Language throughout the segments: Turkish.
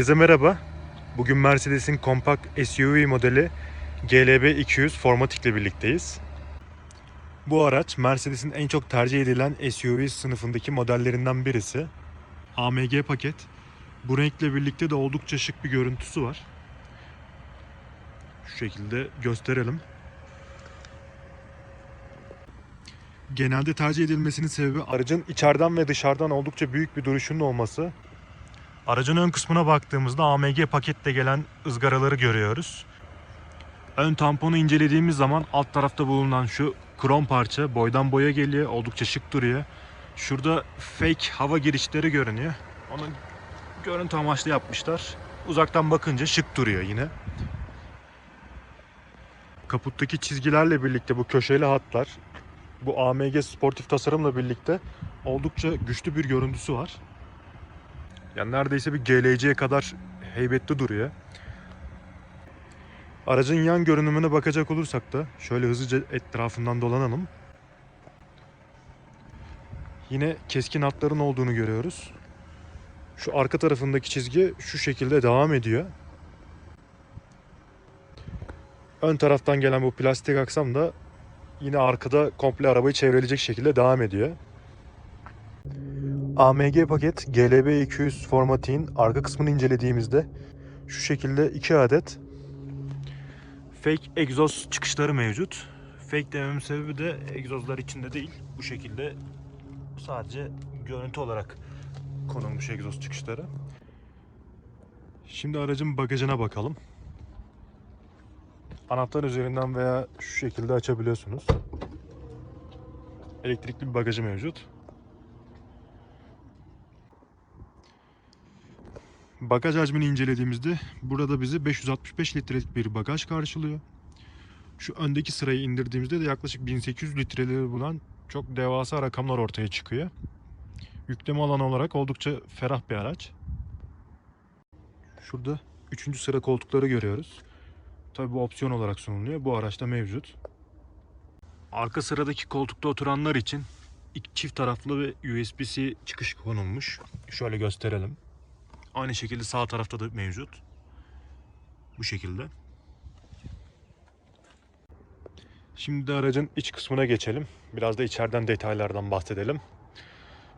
Herkese merhaba. Bugün Mercedes'in kompakt SUV modeli GLB 200 Formatic ile birlikteyiz. Bu araç Mercedes'in en çok tercih edilen SUV sınıfındaki modellerinden birisi. AMG paket. Bu renkle birlikte de oldukça şık bir görüntüsü var. Şu şekilde gösterelim. Genelde tercih edilmesinin sebebi aracın içeriden ve dışarıdan oldukça büyük bir duruşunun olması. Aracın ön kısmına baktığımızda AMG pakette gelen ızgaraları görüyoruz. Ön tamponu incelediğimiz zaman alt tarafta bulunan şu krom parça boydan boya geliyor. Oldukça şık duruyor. Şurada fake hava girişleri görünüyor. Onu görüntü amaçlı yapmışlar. Uzaktan bakınca şık duruyor yine. Kaputtaki çizgilerle birlikte bu köşeli hatlar bu AMG sportif tasarımla birlikte oldukça güçlü bir görüntüsü var. Yani neredeyse bir GLC'ye kadar heybetli duruyor. Aracın yan görünümüne bakacak olursak da şöyle hızlıca etrafından dolanalım. Yine keskin hatların olduğunu görüyoruz. Şu arka tarafındaki çizgi şu şekilde devam ediyor. Ön taraftan gelen bu plastik aksam da yine arkada komple arabayı çevreleyecek şekilde devam ediyor. AMG paket GLB 200 formatiğin arka kısmını incelediğimizde şu şekilde iki adet fake egzoz çıkışları mevcut. Fake dememin sebebi de egzozlar içinde değil. Bu şekilde sadece görüntü olarak konulmuş egzoz çıkışları. Şimdi aracın bagajına bakalım. Anahtar üzerinden veya şu şekilde açabiliyorsunuz. Elektrikli bir bagajı mevcut. Bagaj hacmini incelediğimizde burada bizi 565 litrelik bir bagaj karşılıyor. Şu öndeki sırayı indirdiğimizde de yaklaşık 1800 litreleri bulan çok devasa rakamlar ortaya çıkıyor. Yükleme alanı olarak oldukça ferah bir araç. Şurada 3. sıra koltukları görüyoruz. Tabi bu opsiyon olarak sunuluyor. Bu araçta mevcut. Arka sıradaki koltukta oturanlar için iki çift taraflı ve USB-C çıkış konulmuş. Şöyle gösterelim. Aynı şekilde sağ tarafta da mevcut. Bu şekilde. Şimdi de aracın iç kısmına geçelim. Biraz da içeriden detaylardan bahsedelim.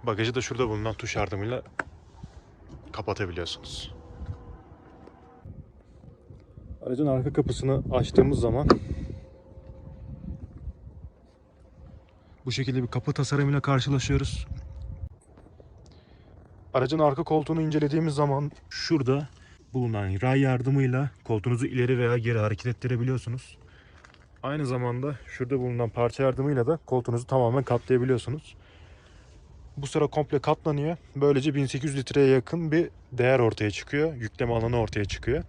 Bagajı da şurada bulunan tuş yardımıyla kapatabiliyorsunuz. Aracın arka kapısını açtığımız zaman bu şekilde bir kapı tasarımıyla karşılaşıyoruz. Aracın arka koltuğunu incelediğimiz zaman şurada bulunan ray yardımıyla koltuğunuzu ileri veya geri hareket ettirebiliyorsunuz. Aynı zamanda şurada bulunan parça yardımıyla da koltuğunuzu tamamen katlayabiliyorsunuz. Bu sıra komple katlanıyor. Böylece 1800 litreye yakın bir değer ortaya çıkıyor. Yükleme alanı ortaya çıkıyor.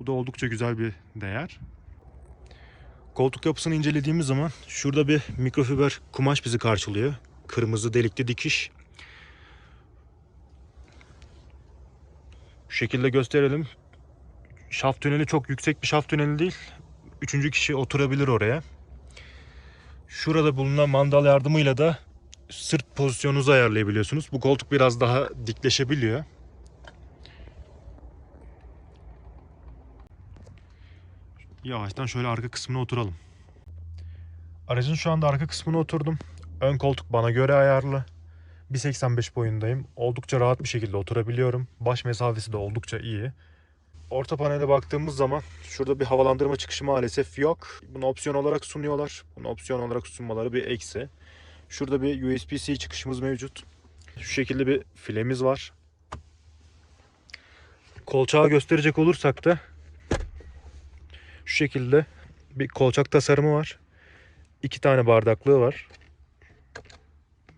Bu da oldukça güzel bir değer. Koltuk yapısını incelediğimiz zaman şurada bir mikrofiber kumaş bizi karşılıyor. Kırmızı delikli dikiş. Şu şekilde gösterelim. Şaft tüneli çok yüksek bir şaft tüneli değil. Üçüncü kişi oturabilir oraya. Şurada bulunan mandal yardımıyla da sırt pozisyonunuzu ayarlayabiliyorsunuz. Bu koltuk biraz daha dikleşebiliyor. Yavaştan şöyle arka kısmına oturalım. Aracın şu anda arka kısmına oturdum. Ön koltuk bana göre ayarlı. 1.85 boyundayım. Oldukça rahat bir şekilde oturabiliyorum. Baş mesafesi de oldukça iyi. Orta panele baktığımız zaman şurada bir havalandırma çıkışı maalesef yok. Bunu opsiyon olarak sunuyorlar. Bunu opsiyon olarak sunmaları bir eksi. Şurada bir USB-C çıkışımız mevcut. Şu şekilde bir filemiz var. Kolçağı gösterecek olursak da şu şekilde bir kolçak tasarımı var. İki tane bardaklığı var.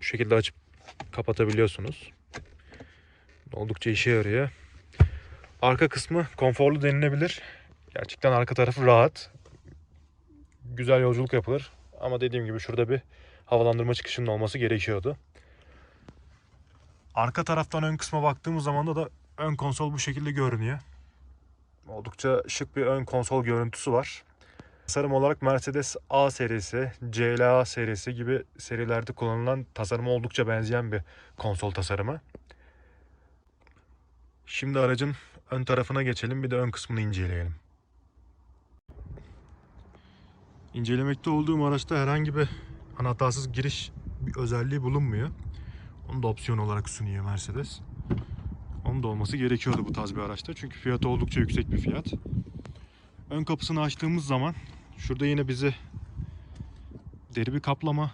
Bu şekilde açıp kapatabiliyorsunuz. Oldukça işe yarıyor. Arka kısmı konforlu denilebilir. Gerçekten arka tarafı rahat. Güzel yolculuk yapılır. Ama dediğim gibi şurada bir havalandırma çıkışının olması gerekiyordu. Arka taraftan ön kısma baktığımız zaman da, ön konsol bu şekilde görünüyor. Oldukça şık bir ön konsol görüntüsü var. Tasarım olarak Mercedes A serisi, CLA serisi gibi serilerde kullanılan tasarıma oldukça benzeyen bir konsol tasarımı. Şimdi aracın ön tarafına geçelim bir de ön kısmını inceleyelim. İncelemekte olduğum araçta herhangi bir anahtarsız giriş bir özelliği bulunmuyor. Onu da opsiyon olarak sunuyor Mercedes. Onun da olması gerekiyordu bu tarz bir araçta. Çünkü fiyatı oldukça yüksek bir fiyat. Ön kapısını açtığımız zaman şurada yine bizi deri bir kaplama,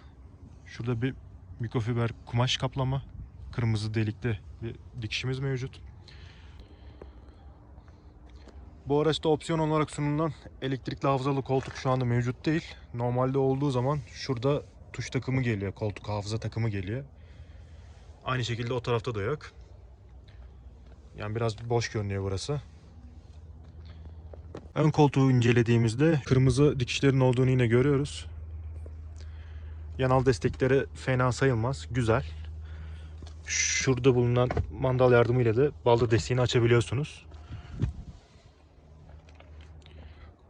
şurada bir mikrofiber kumaş kaplama, kırmızı delikte bir dikişimiz mevcut. Bu araçta opsiyon olarak sunulan elektrikli hafızalı koltuk şu anda mevcut değil. Normalde olduğu zaman şurada tuş takımı geliyor, koltuk hafıza takımı geliyor. Aynı şekilde o tarafta da yok. Yani biraz boş görünüyor burası. Ön koltuğu incelediğimizde kırmızı dikişlerin olduğunu yine görüyoruz. Yanal destekleri fena sayılmaz. Güzel. Şurada bulunan mandal yardımıyla da baldır desteğini açabiliyorsunuz.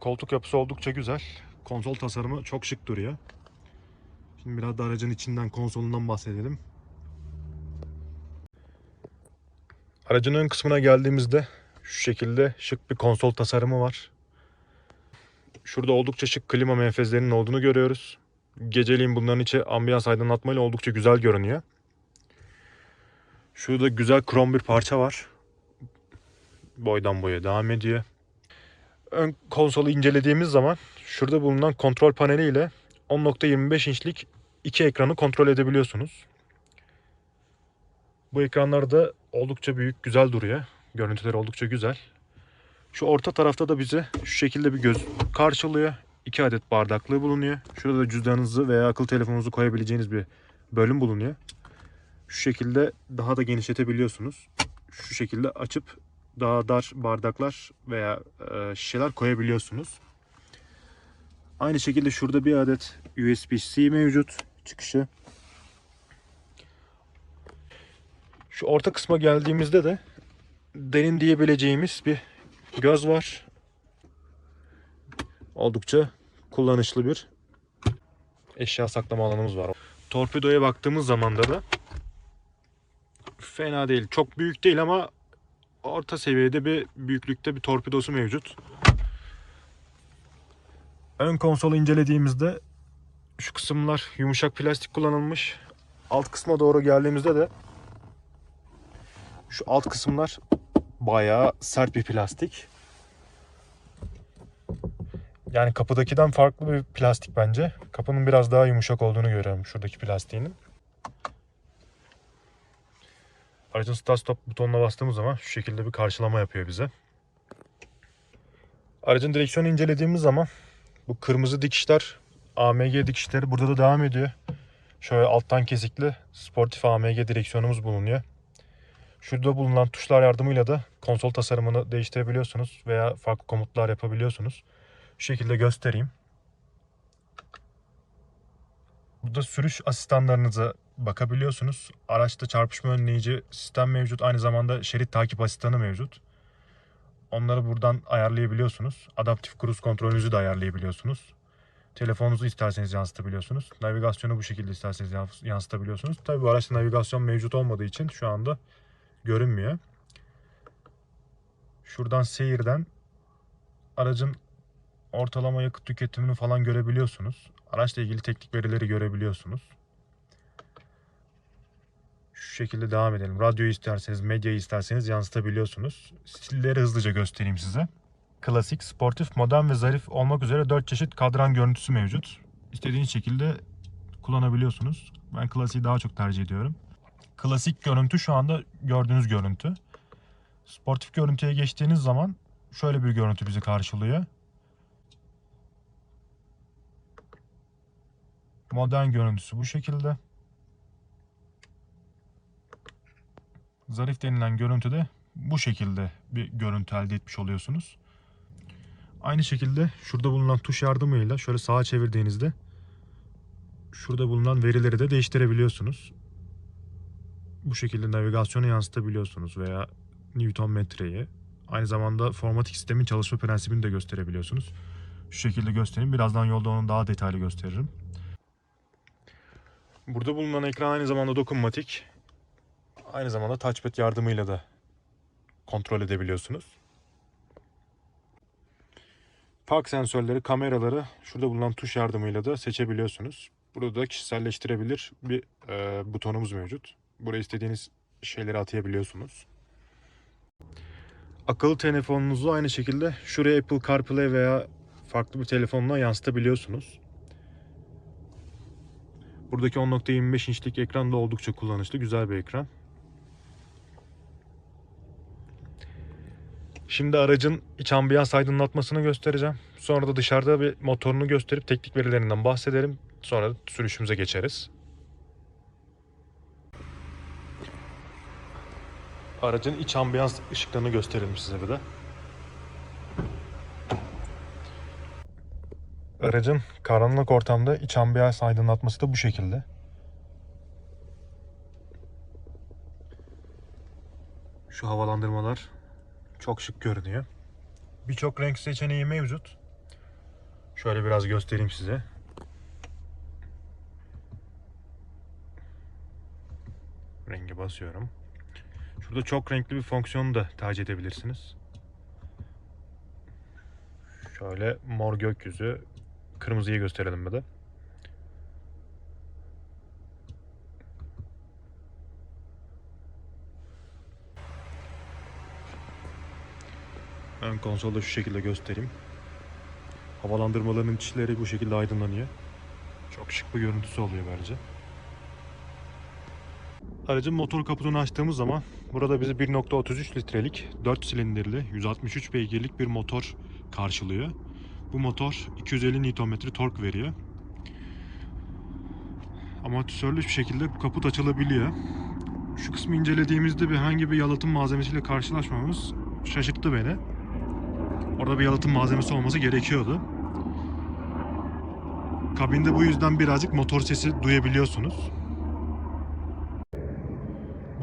Koltuk yapısı oldukça güzel. Konsol tasarımı çok şık duruyor. Şimdi biraz da aracın içinden konsolundan bahsedelim. Aracın ön kısmına geldiğimizde şu şekilde şık bir konsol tasarımı var. Şurada oldukça şık klima menfezlerinin olduğunu görüyoruz. Geceliğin bunların içi ambiyans aydınlatmayla oldukça güzel görünüyor. Şurada güzel krom bir parça var. Boydan boya devam ediyor. Ön konsolu incelediğimiz zaman şurada bulunan kontrol paneli ile 10.25 inçlik iki ekranı kontrol edebiliyorsunuz. Bu ekranlar da oldukça büyük, güzel duruyor. Görüntüleri oldukça güzel. Şu orta tarafta da bize şu şekilde bir göz karşılıyor. İki adet bardaklığı bulunuyor. Şurada da cüzdanınızı veya akıl telefonunuzu koyabileceğiniz bir bölüm bulunuyor. Şu şekilde daha da genişletebiliyorsunuz. Şu şekilde açıp daha dar bardaklar veya e, şişeler koyabiliyorsunuz. Aynı şekilde şurada bir adet USB-C mevcut çıkışı. Şu orta kısma geldiğimizde de derin diyebileceğimiz bir göz var. Oldukça kullanışlı bir eşya saklama alanımız var. Torpidoya baktığımız zaman da fena değil. Çok büyük değil ama orta seviyede bir büyüklükte bir torpidosu mevcut. Ön konsolu incelediğimizde şu kısımlar yumuşak plastik kullanılmış. Alt kısma doğru geldiğimizde de şu alt kısımlar bayağı sert bir plastik. Yani kapıdakiden farklı bir plastik bence. Kapının biraz daha yumuşak olduğunu görüyorum şuradaki plastiğinin. Aracın start stop butonuna bastığımız zaman şu şekilde bir karşılama yapıyor bize. Aracın direksiyonu incelediğimiz zaman bu kırmızı dikişler AMG dikişleri burada da devam ediyor. Şöyle alttan kesikli sportif AMG direksiyonumuz bulunuyor. Şurada bulunan tuşlar yardımıyla da konsol tasarımını değiştirebiliyorsunuz veya farklı komutlar yapabiliyorsunuz. Şu şekilde göstereyim. Burada sürüş asistanlarınıza bakabiliyorsunuz. Araçta çarpışma önleyici sistem mevcut. Aynı zamanda şerit takip asistanı mevcut. Onları buradan ayarlayabiliyorsunuz. Adaptif kruz kontrolünüzü de ayarlayabiliyorsunuz. Telefonunuzu isterseniz yansıtabiliyorsunuz. Navigasyonu bu şekilde isterseniz yans- yansıtabiliyorsunuz. Tabii bu araçta navigasyon mevcut olmadığı için şu anda görünmüyor. Şuradan seyirden aracın ortalama yakıt tüketimini falan görebiliyorsunuz. Araçla ilgili teknik verileri görebiliyorsunuz. Şu şekilde devam edelim. Radyoyu isterseniz, medyayı isterseniz yansıtabiliyorsunuz. Stilleri hızlıca göstereyim size. Klasik, sportif, modern ve zarif olmak üzere 4 çeşit kadran görüntüsü mevcut. İstediğiniz şekilde kullanabiliyorsunuz. Ben klasiği daha çok tercih ediyorum. Klasik görüntü şu anda gördüğünüz görüntü. Sportif görüntüye geçtiğiniz zaman şöyle bir görüntü bizi karşılıyor. Modern görüntüsü bu şekilde. Zarif denilen görüntüde bu şekilde bir görüntü elde etmiş oluyorsunuz. Aynı şekilde şurada bulunan tuş yardımıyla şöyle sağa çevirdiğinizde şurada bulunan verileri de değiştirebiliyorsunuz. Bu şekilde navigasyonu yansıtabiliyorsunuz veya Newton metreyi. Aynı zamanda formatik sistemin çalışma prensibini de gösterebiliyorsunuz. Şu şekilde göstereyim. Birazdan yolda onu daha detaylı gösteririm. Burada bulunan ekran aynı zamanda dokunmatik. Aynı zamanda touchpad yardımıyla da kontrol edebiliyorsunuz. Park sensörleri, kameraları şurada bulunan tuş yardımıyla da seçebiliyorsunuz. Burada da kişiselleştirebilir bir e, butonumuz mevcut. Buraya istediğiniz şeyleri atayabiliyorsunuz. Akıllı telefonunuzu aynı şekilde şuraya Apple CarPlay veya farklı bir telefonla yansıtabiliyorsunuz. Buradaki 10.25 inçlik ekran da oldukça kullanışlı, güzel bir ekran. Şimdi aracın iç ambiyans aydınlatmasını göstereceğim. Sonra da dışarıda bir motorunu gösterip teknik verilerinden bahsederim. Sonra sürüşümüze geçeriz. Aracın iç ambiyans ışıklarını gösterelim size bir de. Aracın karanlık ortamda iç ambiyans aydınlatması da bu şekilde. Şu havalandırmalar çok şık görünüyor. Birçok renk seçeneği mevcut. Şöyle biraz göstereyim size. Rengi basıyorum. Şurada çok renkli bir fonksiyonu da tercih edebilirsiniz. Şöyle mor gökyüzü, kırmızıyı gösterelim bir de. Ön konsolda şu şekilde göstereyim. Havalandırmaların içleri bu şekilde aydınlanıyor. Çok şık bir görüntüsü oluyor bence. Aracın motor kaputunu açtığımız zaman burada bizi 1.33 litrelik 4 silindirli 163 beygirlik bir motor karşılıyor. Bu motor 250 Nm tork veriyor. Amatörlü bir şekilde kaput açılabiliyor. Şu kısmı incelediğimizde bir herhangi bir yalıtım malzemesiyle karşılaşmamız şaşırttı beni. Orada bir yalıtım malzemesi olması gerekiyordu. Kabinde bu yüzden birazcık motor sesi duyabiliyorsunuz.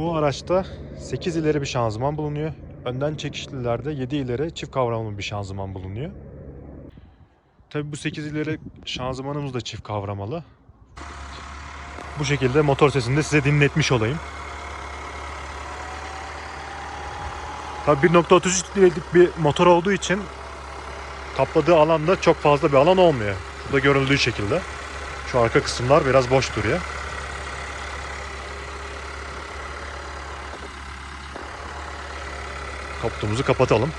Bu araçta 8 ileri bir şanzıman bulunuyor. Önden çekişlilerde 7 ileri çift kavramlı bir şanzıman bulunuyor. Tabi bu 8 ileri şanzımanımız da çift kavramalı. Bu şekilde motor sesini de size dinletmiş olayım. Tabi 1.33 litrelik bir motor olduğu için kapladığı alanda çok fazla bir alan olmuyor. Burada görüldüğü şekilde. Şu arka kısımlar biraz boş duruyor. Kaputumuzu kapatalım.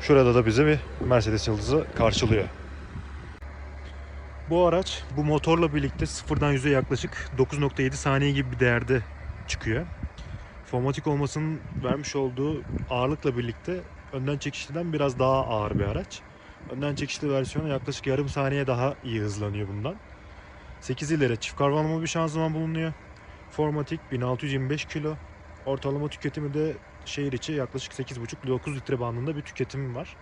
Şurada da bizi bir Mercedes yıldızı karşılıyor. Bu araç bu motorla birlikte sıfırdan yüze yaklaşık 9.7 saniye gibi bir değerde çıkıyor. Fomatik olmasının vermiş olduğu ağırlıkla birlikte önden çekişliden biraz daha ağır bir araç. Önden çekişli versiyonu yaklaşık yarım saniye daha iyi hızlanıyor bundan. 8 ileri çift karvanlı bir şanzıman bulunuyor. Formatik 1625 kilo. Ortalama tüketimi de şehir içi yaklaşık 8,5-9 litre bandında bir tüketim var.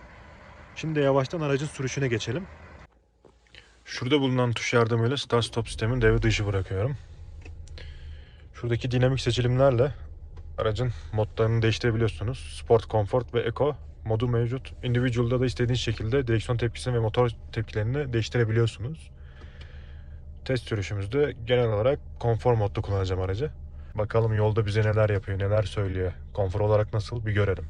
Şimdi yavaştan aracın sürüşüne geçelim. Şurada bulunan tuş yardımıyla start stop sistemin devre dışı bırakıyorum. Şuradaki dinamik seçilimlerle aracın modlarını değiştirebiliyorsunuz. Sport, Comfort ve Eco modu mevcut. Individual'da da istediğiniz şekilde direksiyon tepkisini ve motor tepkilerini değiştirebiliyorsunuz. Test sürüşümüzde genel olarak konfor modda kullanacağım aracı. Bakalım yolda bize neler yapıyor, neler söylüyor. Konfor olarak nasıl bir görelim.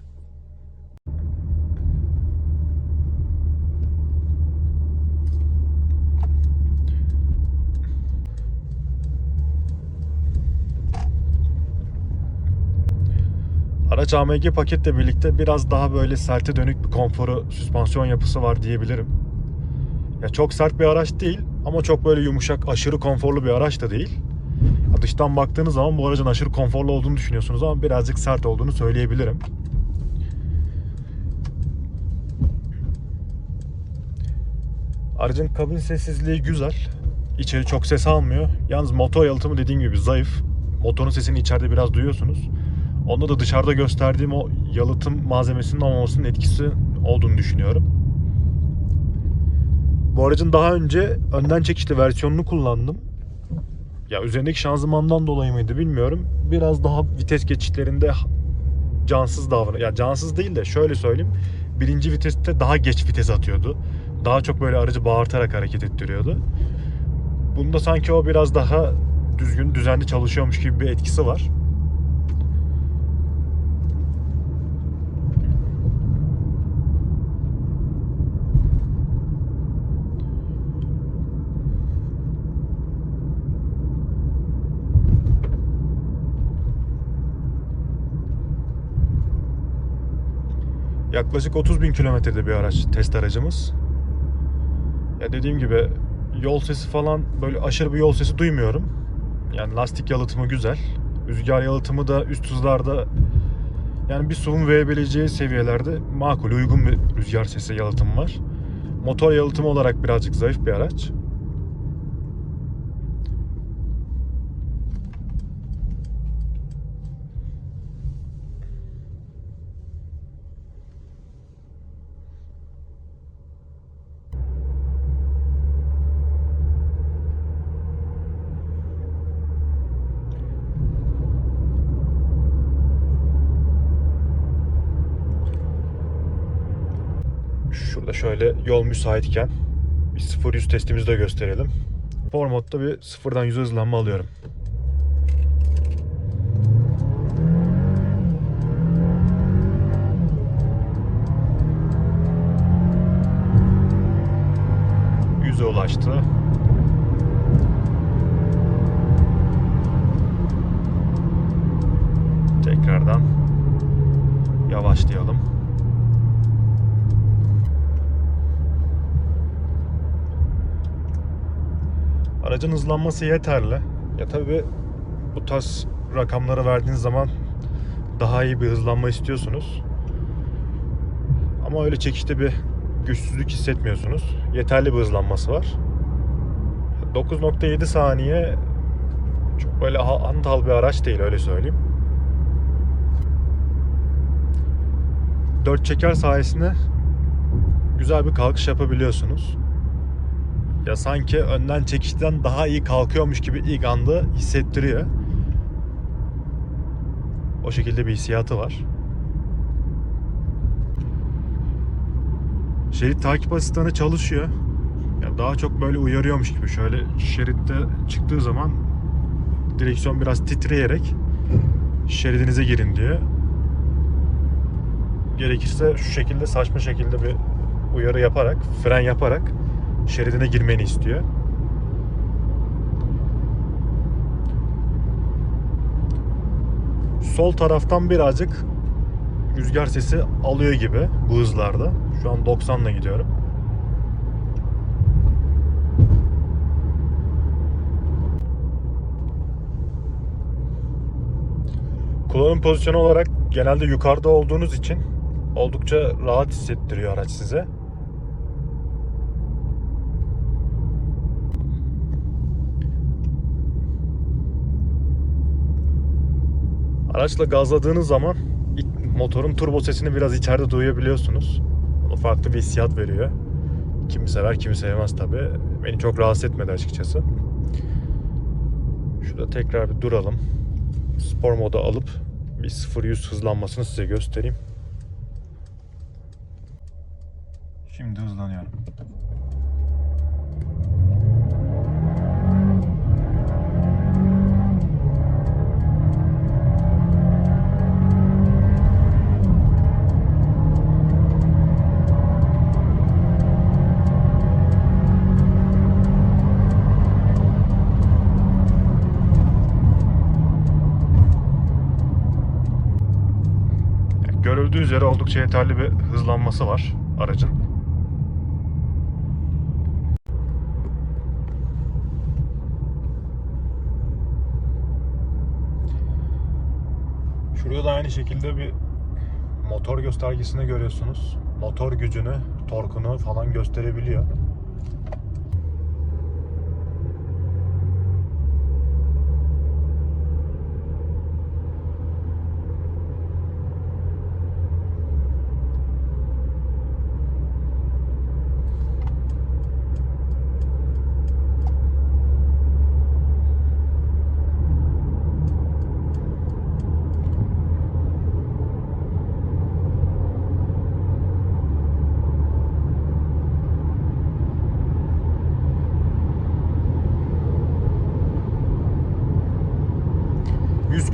Araç AMG paketle birlikte biraz daha böyle serte dönük bir konforu, süspansiyon yapısı var diyebilirim. Ya çok sert bir araç değil ama çok böyle yumuşak, aşırı konforlu bir araç da değil. Dıştan baktığınız zaman bu aracın aşırı konforlu olduğunu düşünüyorsunuz ama birazcık sert olduğunu söyleyebilirim. Aracın kabin sessizliği güzel. İçeri çok ses almıyor. Yalnız motor yalıtımı dediğim gibi zayıf. Motorun sesini içeride biraz duyuyorsunuz. Onda da dışarıda gösterdiğim o yalıtım malzemesinin olmamasının etkisi olduğunu düşünüyorum. Bu aracın daha önce önden çekişli versiyonunu kullandım. Ya üzerindeki şanzımandan dolayı mıydı bilmiyorum. Biraz daha vites geçişlerinde cansız davran. Ya cansız değil de şöyle söyleyeyim. Birinci viteste daha geç vites atıyordu. Daha çok böyle aracı bağırtarak hareket ettiriyordu. Bunda sanki o biraz daha düzgün, düzenli çalışıyormuş gibi bir etkisi var. Yaklaşık 30 bin kilometrede bir araç, test aracımız. Ya dediğim gibi yol sesi falan böyle aşırı bir yol sesi duymuyorum. Yani lastik yalıtımı güzel. Rüzgar yalıtımı da üst hızlarda yani bir SUV'un verebileceği seviyelerde makul, uygun bir rüzgar sesi yalıtımı var. Motor yalıtımı olarak birazcık zayıf bir araç. Şurada şöyle yol müsaitken bir 0-100 testimizi de gösterelim. Spor modda bir sıfırdan 100 hızlanma alıyorum. Yüze ulaştı. Tekrardan yavaşlayalım. Aracın hızlanması yeterli. Ya tabii bu tarz rakamları verdiğiniz zaman daha iyi bir hızlanma istiyorsunuz. Ama öyle çekişte bir güçsüzlük hissetmiyorsunuz. Yeterli bir hızlanması var. 9.7 saniye çok böyle ha- hantal bir araç değil öyle söyleyeyim. 4 çeker sayesinde güzel bir kalkış yapabiliyorsunuz. Ya sanki önden çekişten daha iyi kalkıyormuş gibi ilk anda hissettiriyor. O şekilde bir hissiyatı var. Şerit takip asistanı çalışıyor. Ya daha çok böyle uyarıyormuş gibi şöyle şeritte çıktığı zaman direksiyon biraz titreyerek şeridinize girin diyor. Gerekirse şu şekilde saçma şekilde bir uyarı yaparak, fren yaparak şeridine girmeni istiyor. Sol taraftan birazcık rüzgar sesi alıyor gibi bu hızlarda. Şu an 90 ile gidiyorum. Kullanım pozisyonu olarak genelde yukarıda olduğunuz için oldukça rahat hissettiriyor araç size. Araçla gazladığınız zaman motorun turbo sesini biraz içeride duyabiliyorsunuz. O farklı bir hissiyat veriyor. Kimi sever kimi sevmez tabi. Beni çok rahatsız etmedi açıkçası. Şurada tekrar bir duralım. Spor moda alıp bir 0-100 hızlanmasını size göstereyim. Şimdi hızlanıyorum. Üzere oldukça yeterli bir hızlanması var aracın. Şurada da aynı şekilde bir motor göstergesini görüyorsunuz. Motor gücünü, torkunu falan gösterebiliyor.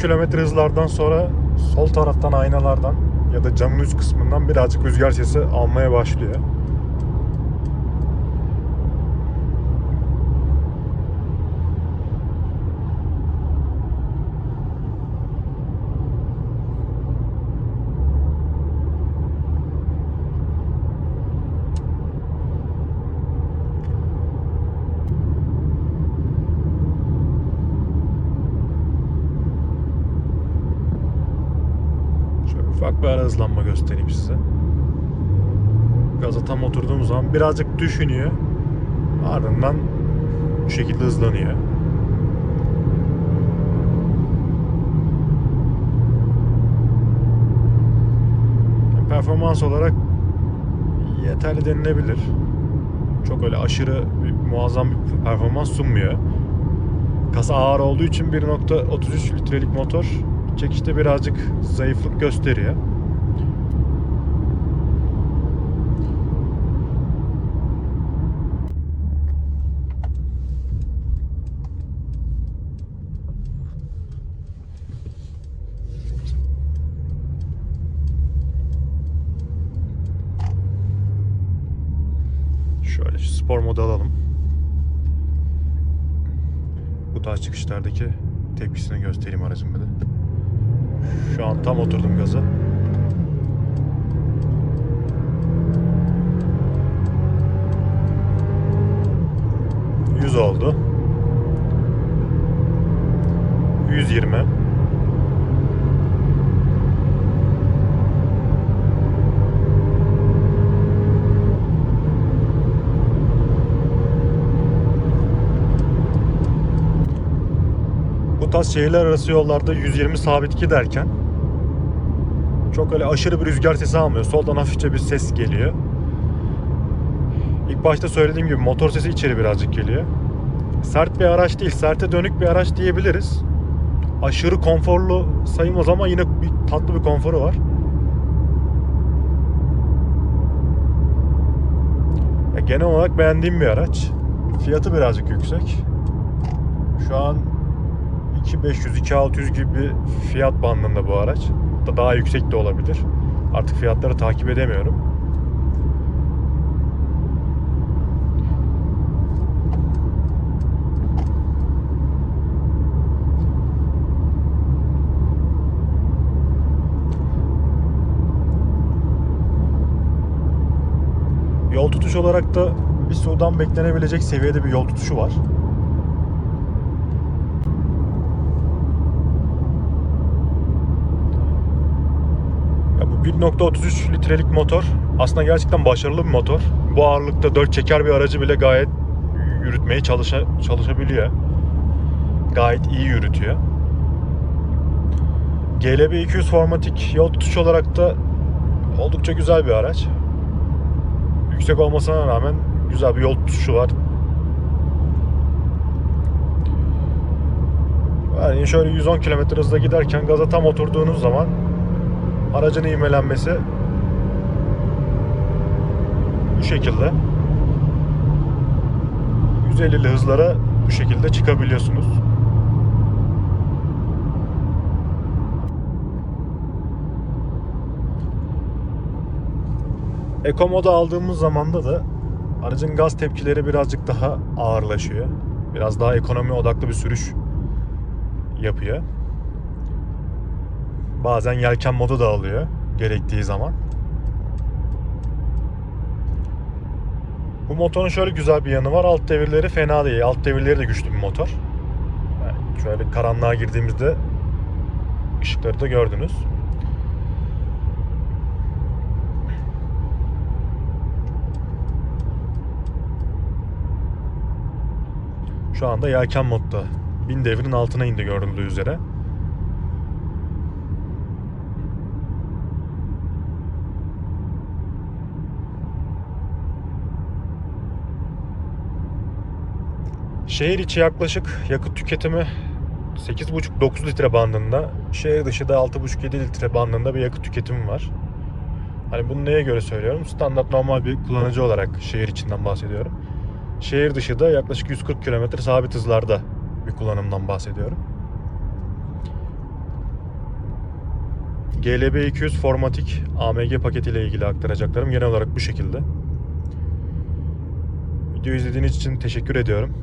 Kilometre hızlardan sonra sol taraftan aynalardan ya da camın üst kısmından birazcık rüzgar sesi almaya başlıyor. Bir ara hızlanma göstereyim size. Gaza tam oturduğum zaman birazcık düşünüyor. Ardından bu şekilde hızlanıyor. Performans olarak yeterli denilebilir. Çok öyle aşırı bir, muazzam bir performans sunmuyor. Kasa ağır olduğu için 1.33 litrelik motor çekişte birazcık zayıflık gösteriyor. Şöyle şu spor modu alalım. Bu tarz çıkışlardaki tepkisini göstereyim aracın bir de. Şu an tam oturdum gaza. Oldu. 120. Bu tarz şehirler arası yollarda 120 sabit giderken çok öyle aşırı bir rüzgar sesi almıyor. Soldan hafifçe bir ses geliyor. İlk başta söylediğim gibi motor sesi içeri birazcık geliyor. Sert bir araç değil, serte dönük bir araç diyebiliriz. Aşırı konforlu sayılmaz ama yine bir, tatlı bir konforu var. Ya genel olarak beğendiğim bir araç. Fiyatı birazcık yüksek. Şu an 2500-2600 gibi bir fiyat bandında bu araç. Da daha yüksek de olabilir. Artık fiyatları takip edemiyorum. Yol tutuş olarak da bir sudan beklenebilecek seviyede bir yol tutuşu var. 1.33 litrelik motor aslında gerçekten başarılı bir motor. Bu ağırlıkta 4 çeker bir aracı bile gayet yürütmeye çalışa, çalışabiliyor. Gayet iyi yürütüyor. GLB 200 formatik yol tutuş olarak da oldukça güzel bir araç. Yüksek olmasına rağmen güzel bir yol tutuşu var. Yani şöyle 110 km hızla giderken gaza tam oturduğunuz zaman aracın ivmelenmesi bu şekilde 150'li hızlara bu şekilde çıkabiliyorsunuz. Eco modu aldığımız zamanda da aracın gaz tepkileri birazcık daha ağırlaşıyor. Biraz daha ekonomi odaklı bir sürüş yapıyor. Bazen yelken modu da alıyor gerektiği zaman. Bu motorun şöyle güzel bir yanı var. Alt devirleri fena değil. Alt devirleri de güçlü bir motor. Yani şöyle karanlığa girdiğimizde ışıkları da gördünüz. Şu anda yelken modda. Bin devrin altına indi görüldüğü üzere. Şehir içi yaklaşık yakıt tüketimi 8,5-9 litre bandında. Şehir dışı da 6,5-7 litre bandında bir yakıt tüketimi var. Hani bunu neye göre söylüyorum? Standart normal bir kullanıcı olarak şehir içinden bahsediyorum. Şehir dışı da yaklaşık 140 km sabit hızlarda bir kullanımdan bahsediyorum. GLB 200 Formatik AMG paketiyle ilgili aktaracaklarım genel olarak bu şekilde. Videoyu izlediğiniz için teşekkür ediyorum.